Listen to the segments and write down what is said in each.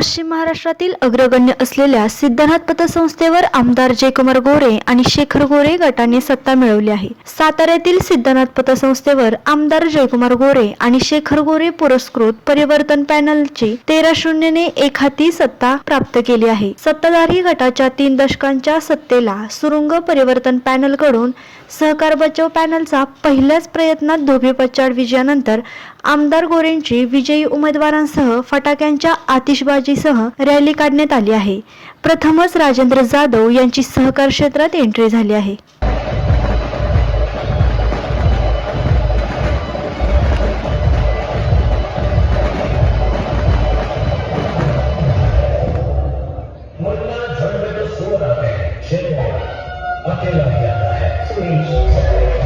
पश्चिम महाराष्ट्रातील अग्रगण्य असलेल्या सिद्धनाथ पतसंस्थेवर आमदार जयकुमार गोरे आणि शेखर गोरे गटाने सत्ता मिळवली आहे. साताऱ्यातील सिद्धनाथ पतसंस्थेवर आमदार जयकुमार गोरे आणि शेखर गोरे पुरस्कृत परिवर्तन पॅनलची तेरा शून्यने एक हाती सत्ता प्राप्त केली आहे. सत्ताधारी गटाच्या तीन दशकांच्या सत्तेला सुरुंग परिवर्तन पॅनलकडून सहकार बचाव पॅनलचा पहिल्याच प्रयत्नात धोबीपछाड विजयानंतर आमदार गोरेंची विजयी उमेदवारांसह फटाक्यांच्या सह रॅली काढण्यात आली आहे. प्रथमच राजेंद्र जाधव यांची सहकार क्षेत्रात एंट्री झाली आहे. मुन्ना है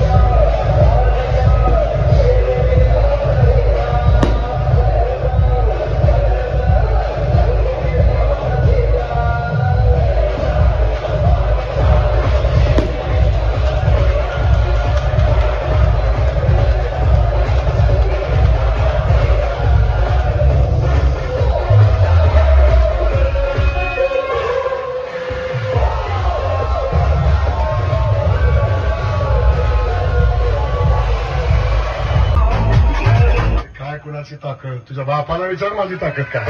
ताकद तुझ्या बापाला विचार माझी ताकद काय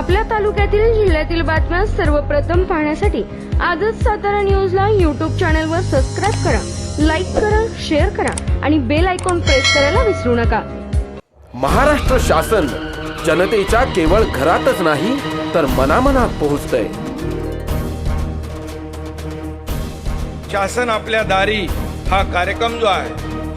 आपल्या तालुक्यातील जिल्ह्यातील बातम्या सर्वप्रथम पाहण्यासाठी आजच सातारा न्यूजला युट्यूब चॅनलवर सबस्क्राईब करा लाईक करा शेअर करा आणि बेल आयकॉन प्रेस करायला विसरू नका. महाराष्ट्र शासन जनतेच्या केवळ घरातच नाही तर मनामनात पोहोचतंय. शासन आपल्या दारी हा कार्यक्रम जो आहे